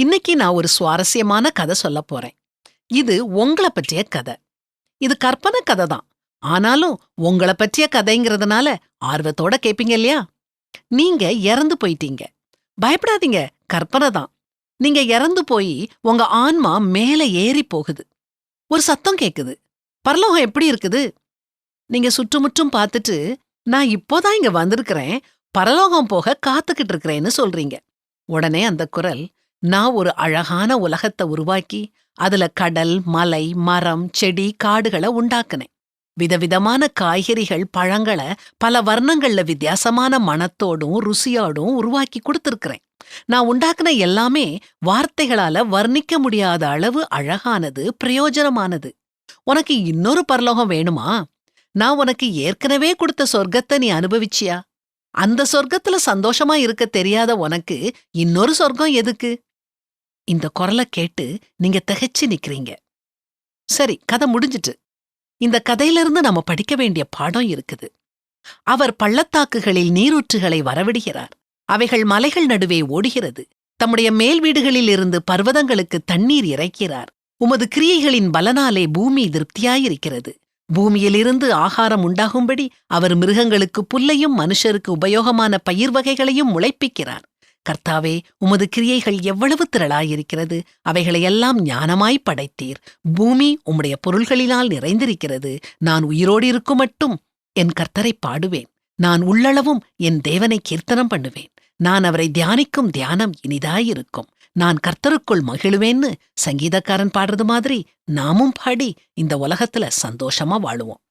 இன்னைக்கு நான் ஒரு சுவாரஸ்யமான கதை சொல்ல போறேன். இது உங்களை பற்றிய கதை. இது கற்பனை கதை தான். ஆனாலும் உங்களை பற்றிய கதைங்கிறதுனால ஆர்வத்தோட கேப்பீங்க இல்லையா? நீங்க இறந்து போயிட்டீங்க. பயப்படாதீங்க. கற்பனை தான். நீங்க இறந்து போய் உங்க ஆன்மா மேல ஏறி போகுது. ஒரு சத்தம் கேக்குது. பரலோகம் எப்படி இருக்குது? நீங்க சுற்றுமுற்றும் பார்த்துட்டு நான் இப்போதான் இங்க வந்திருக்கிறேன். பரலோகம் போக காத்துக்கிட்டு இருக்கிறேன்னு சொல்றீங்க. உடனே அந்த குரல் நான் ஒரு அழகான உலகத்தை உருவாக்கி அதுல கடல் மலை மரம் செடி காடுகளை உண்டாக்குனேன். விதவிதமான காய்கறிகள் பழங்களை பல வர்ணங்கள்ல வித்தியாசமான மணத்தோடும் ருசியோடும் உருவாக்கி கொடுத்திருக்கிறேன். நான் உண்டாக்குன எல்லாமே வார்த்தைகளால வர்ணிக்க முடியாத அளவு அழகானது பிரயோஜனமானது. உனக்கு இன்னொரு பரலோகம் வேணுமா? நான் உனக்கு ஏற்கனவே கொடுத்த சொர்க்கத்தை நீ அனுபவிச்சியா? அந்த சொர்க்கத்துல சந்தோஷமா இருக்க தெரியாத உனக்கு இன்னொரு சொர்க்கம் எதுக்கு? இந்த குரலை கேட்டு நீங்க திகைச்சு நிக்கிறீங்க. சரி கதை முடிஞ்சிட்டு. இந்த கதையிலிருந்து நாம படிக்க வேண்டிய பாடம் இருக்குது. அவர் பள்ளத்தாக்குகளில் நீரூற்றுகளை வரவிடுகிறார். அவைகள் மலைகள் நடுவே ஓடுகிறது. தம்முடைய மேல் வீடுகளில் இருந்து பர்வதங்களுக்கு தண்ணீர் இறைக்கிறார். உமது கிரியைகளின் பலனாலே பூமி திருப்தியாயிருக்கிறது. பூமியிலிருந்து ஆகாரம் உண்டாகும்படி அவர் மிருகங்களுக்கு புல்லையும் மனுஷருக்கு உபயோகமான பயிர் வகைகளையும் முளைப்பிக்கிறார். கர்த்தாவே உமது கிரியைகள் எவ்வளவு திரளாயிருக்கிறது. அவைகளையெல்லாம் ஞானமாய் படைத்தீர். பூமி உம்முடைய பொருள்களினால் நிறைந்திருக்கிறது. நான் உயிரோடு இருக்கும் மட்டும் என் கர்த்தரை பாடுவேன். நான் உள்ளளவும் என் தேவனை கீர்த்தனம் பண்ணுவேன். நான் அவரை தியானிக்கும் தியானம் இனிதாயிருக்கும். நான் கர்த்தருக்குள் மகிழுவேன்னு சங்கீதக்காரன் பாடுறது மாதிரி நாமும் பாடி இந்த உலகத்துல சந்தோஷமா வாழுவோம்.